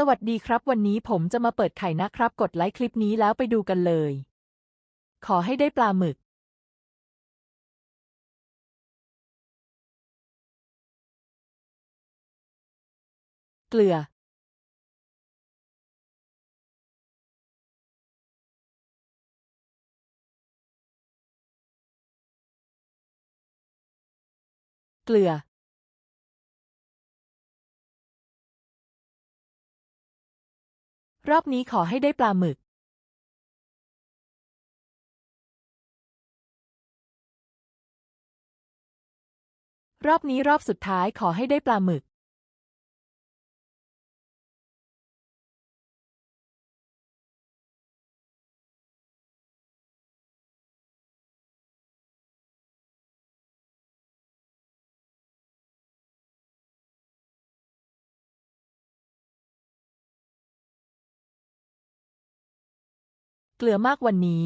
สวัสดีครับ วันนี้ผมจะมาเปิดไข่นะครับ กดไลค์คลิปนี้แล้วไปดูกันเลย ขอให้ได้ปลาหมึก เกลือ เกลือ รอบนี้ขอให้ได้ปลาหมึกรอบนี้รอบสุดท้ายขอให้ได้ปลาหมึก เกลือมากวันนี้